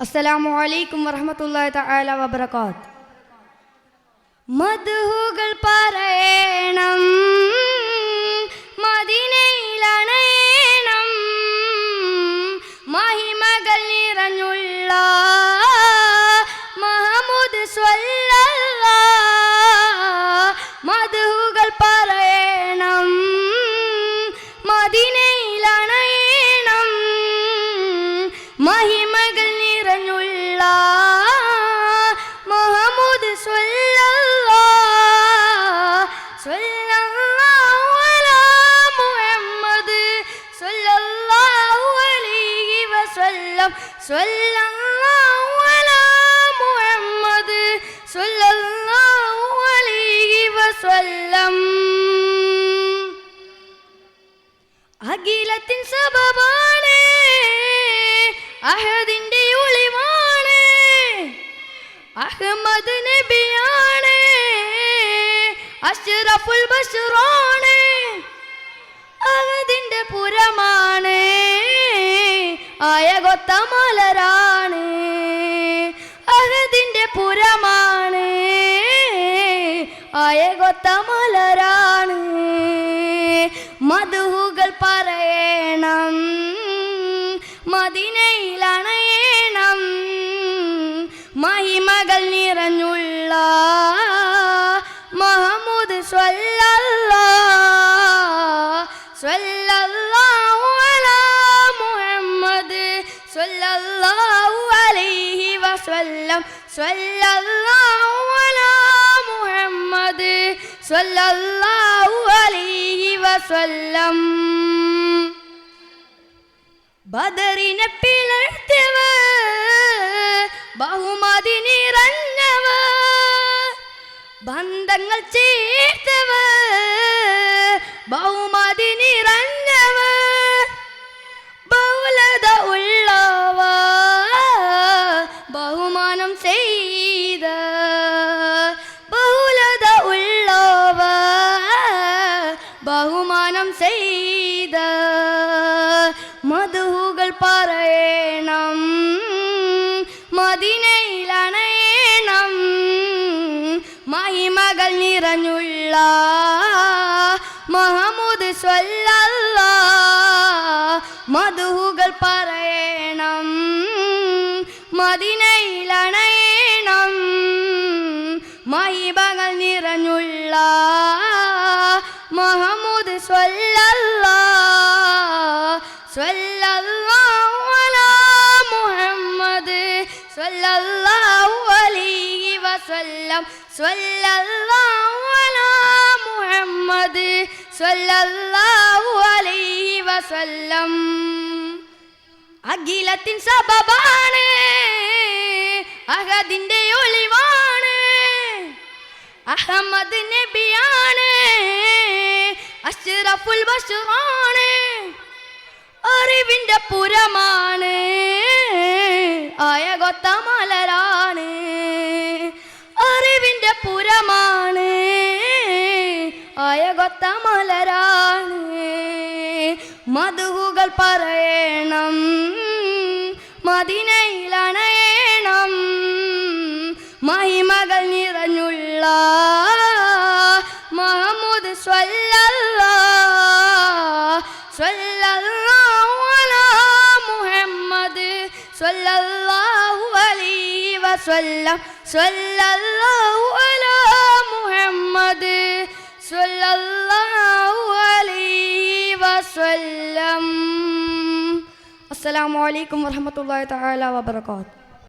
അസ്സലാമു അലൈക്കും വറഹ്മത്തുള്ളാഹി തആല വബറകാത്ത് മദ്ഹുകൾ പറയണം വസല്ലം സ്വല്ലല്ലാഹു അലാ മുഹമ്മദ് സല്ലല്ലാഹു അലൈഹി വസല്ലം. അഖിലത്തിൻ സബബാണ് അഹദിന്റെ ഒളിവാണ് അഹമ്മദ് നബിയാണ് അഷ്റഫുൽ ബഷറാണ് അഹദിന്റെ പുരമാണ്. ആയ മലരാണ് അഹദിന്റെ പുരമാണ്. അയകൊത്ത മലരാണ് മധുഹുകൾ പറയണം. മദിനയിലണയണം മഹിമകൾ നിറഞ്ഞുള്ള അലൈഹി വസല്ലം സ്വല്ലല്ലാഹു അലാ മുഹമ്മദ് സ്വല്ലല്ലാഹു അലൈഹി വസല്ലം. ബദറിനെ പിളർത്തവ ബഹുമതി നിറഞ്ഞവ ബന്ധങ്ങൾ ചേർത്തവ ചെയ്ത ബഹുലത ഉള്ളവ ബഹുമാനം ചെയ്ത മധുഹുകൾ പറയണം മദിനയിലണയണം മഹിമകൾ നിറഞ്ഞുള്ള മഹമുദ് സ്വല്ലല്ലാ മധുഹുകൾ പറയണം. മഹിമകൾ നിറഞ്ഞുള്ള മുഹമ്മദ് സ്വല്ലല്ലാ സ്വല്ലല്ലാഹു അലാ മുഹമ്മദ് സ്വല്ലല്ലാഹു അലൈഹി വസല്ലം സ്വല്ലല്ലാഹു അലാ മുഹമ്മദ് സ്വല്ലല്ലാഹു അലൈഹി വസല്ലം. അഖിലത്തിൻ സബബാണ് അഹദിന്റെ ഒളിവാണ് അഹമ്മദ് നബിയാണ് അഷ്റഫുൽ ബഷറാണ് അറിവിന്റെ പുരമാണ് ആയ കൊത്ത മലരാണ്. അറിവിന്റെ പുരമാണ് ആയ കൊത്ത മലരാണ്. മധുകൾ പറയണം മദിനയിലണയണം മഹിമകൾ നിറഞ്ഞുള്ള മഹമൂദ് സ്വല്ലല്ലാ സ്വല്ലല്ലാഹു അലാ മുഹമ്മദ് സ്വല്ലല്ലാഹു അലൈഹി വസല്ലം സ്വല്ലല്ലാഹു അലാ മുഹമ്മദ് സ്വല്ലല്ലാഹു അലൈഹി വസല്ലം അസ്സലാമു അലൈക്കും വറഹ്മത്തുള്ളാഹി തആല വബറകാതുഹു